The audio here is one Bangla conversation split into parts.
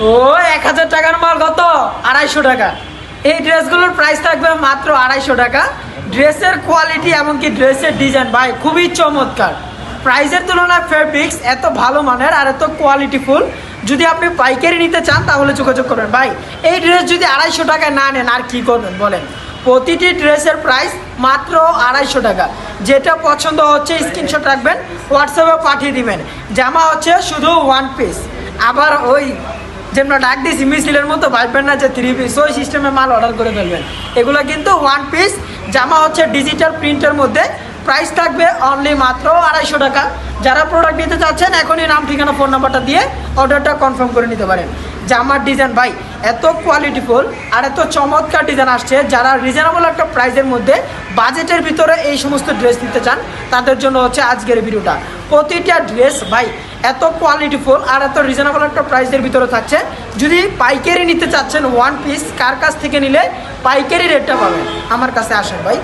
ও, এক হাজার টাকার মাল কত? আড়াইশো টাকা। এই ড্রেসগুলোর প্রাইস থাকবে মাত্র আড়াইশো টাকা। ড্রেসের কোয়ালিটি এমনকি ড্রেসের ডিজাইন ভাই, খুবই চমৎকার। প্রাইসের তুলনায় ফেব্রিক্স এত ভালো মানের আর এত কোয়ালিটিফুল যদি আপনি পাইকারি নিতে চান, তাহলে যোগাযোগ করবেন। ভাই, এই ড্রেস যদি আড়াইশো টাকায় না নেন, আর কি করবেন বলেন? প্রতিটি ড্রেসের প্রাইস মাত্র আড়াইশো টাকা। যেটা পছন্দ হচ্ছে স্ক্রিনশট রাখবেন হোয়াটসঅ্যাপে পাঠিয়ে দিবেন। জামা হচ্ছে শুধু ওয়ান পিস আবার ওই যেমন ডাক ইমি সিলের মতো ভাববেন না যে থ্রি পিস ওই সিস্টেমে মাল অর্ডার করে ফেলবেন। এগুলো কিন্তু ওয়ান পিস জামা হচ্ছে ডিজিটাল প্রিন্টের মধ্যে। প্রাইস থাকবে অনলি মাত্র আড়াইশো টাকা। যারা প্রোডাক্ট নিতে চাচ্ছেন, এখনই নাম, ঠিকানা ফোন নাম্বারটা দিয়ে অর্ডারটা কনফার্ম করে নিতে পারেন। জামার ডিজাইন ভাই এত কোয়ালিটিফুল আর এত চমৎকার ডিজাইন আসছে। যারা রিজনেবল একটা প্রাইসের মধ্যে বাজেটের ভিতরে এই সমস্ত ড্রেস নিতে চান, তাদের জন্য হচ্ছে আজকের ভিডিওটা। প্রতিটা ড্রেস ভাই, এত কোয়ালিটিফুল আর এত রিজনেবল একটা প্রাইসের ভিতরে থাকছে। যদি পাইকারি নিতে চাচ্ছেন ওয়ান পিস কার কাছ থেকে নিলে পাইকারি রেটটা পাবেন? আমার কাছে আসেন, ভাই।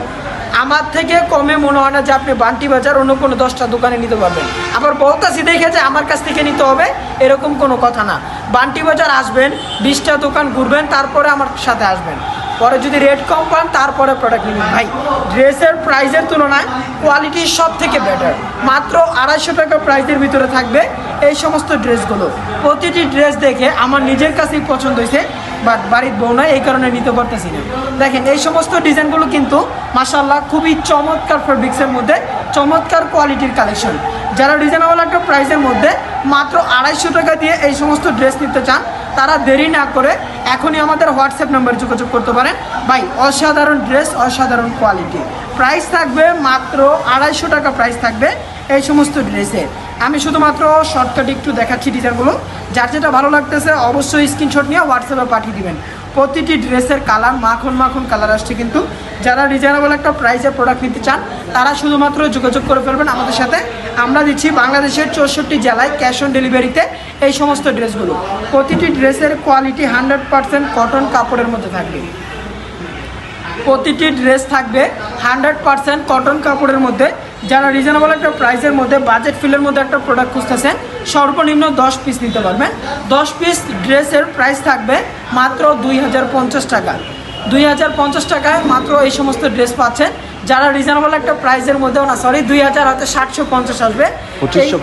আমার থেকে কমে মনে হয় না যে আপনি বান্টি বাজার অন্য কোনো দশটা দোকানে নিতে পারবেন। আবার বলতাছি দেখে যে আমার কাছ থেকে নিতে হবে, এরকম কোনো কথা না। বান্টি বাজার আসবেন, বিশটা দোকান ঘুরবেন, তারপরে আমার সাথে আসবেন। পরে যদি রেট কম পান, তারপরে প্রোডাক্ট নেবেন। ভাই ড্রেসের প্রাইসের তুলনায় কোয়ালিটি সব থেকে বেটার মাত্র আড়াইশো টাকা প্রাইসের ভিতরে থাকবে এই সমস্ত ড্রেসগুলো প্রতিটি ড্রেস দেখে আমার নিজের কাছেই পছন্দ হয়েছে। বাট বাড়ির বউ নয় এই কারণে নিতে পারতেছি না। দেখেন, এই সমস্ত ডিজাইনগুলো কিন্তু মাসাল্লাহ খুবই চমৎকার ফেব্রিক্সের মধ্যে, চমৎকার কোয়ালিটির কালেকশন যারা রিজনেবল একটা প্রাইসের মধ্যে মাত্র আড়াইশো টাকা দিয়ে এই সমস্ত ড্রেস নিতে চান, তারা দেরি না করে এখনই আমাদের হোয়াটসঅ্যাপ নাম্বারে যোগাযোগ করতে পারেন। ভাই, অসাধারণ ড্রেস অসাধারণ কোয়ালিটি প্রাইস থাকবে মাত্র আড়াইশো টাকা প্রাইস থাকবে এই সমস্ত ড্রেসের আমি শুধুমাত্র শর্টকাটে একটু দেখাচ্ছি ডিজাইনগুলো যার যেটা ভালো লাগতেছে, অবশ্যই স্ক্রিনশট নিয়ে হোয়াটসঅ্যাপে পাঠিয়ে দিবেন। প্রতিটি ড্রেসের কালার মাখন মাখন কালার আসছে কিন্তু। যারা রিজনেবল একটা প্রাইসে প্রোডাক্ট নিতে চান, তারা শুধুমাত্র যোগাযোগ করে ফেলবেন আমাদের সাথে। আমরা দিচ্ছি বাংলাদেশের চৌষট্টি জেলায় ক্যাশ অন ডেলিভারিতে এই সমস্ত ড্রেসগুলো। প্রতিটি ড্রেসের কোয়ালিটি হান্ড্রেড পারসেন্ট কটন কাপড়ের মধ্যে থাকবে। প্রতিটি ড্রেস থাকবে হান্ড্রেড পারসেন্ট কটন কাপড়ের মধ্যে। যারা রিজনেবল একটা প্রাইসের মধ্যে বাজেট ফিলের মধ্যে একটা প্রোডাক্ট খুঁজতেছেন সর্বনিম্ন দশ পিস নিতে পারবেন। দশ পিস ড্রেসের প্রাইস থাকবে মাত্র দুই হাজার পঞ্চাশ টাকা। দুই হাজার পঞ্চাশ টাকায় মাত্র এই সমস্ত ড্রেস পাচ্ছেন। যারা রিজনেবল একটা প্রাইসের মধ্যেও না সরি দুই হাজার হয়তো ষাটশো পঞ্চাশ আসবে। পঁচিশশো।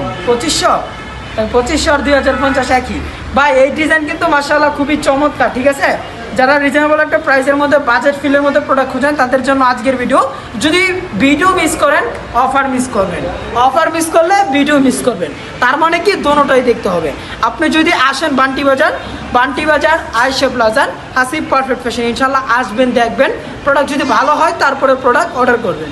পঁচিশশো? আর দুই হাজার পঞ্চাশ একই। বা এই ডিজাইন কিন্তু মাসাল্লাহ খুবই চমৎকার ঠিক আছে? যারা রিজনেবল একটা প্রাইসের মধ্যে বাজেট ফিলের মধ্যে প্রোডাক্ট খুঁজেন, তাদের জন্য আজকের ভিডিও যদি ভিডিও মিস করেন অফার মিস করবেন। অফার মিস করলে ভিডিও মিস করবেন। তার মানে কি? দোনোটাই দেখতে হবে। আপনি যদি আসেন বান্টি বাজার বান্টি বাজার আইসে প্লাজার, হাসিব পারফেক্ট ফ্যাশন ইনশাল্লাহ আসবেন, দেখবেন। প্রোডাক্ট যদি ভালো হয়, তারপরে প্রোডাক্ট অর্ডার করবেন।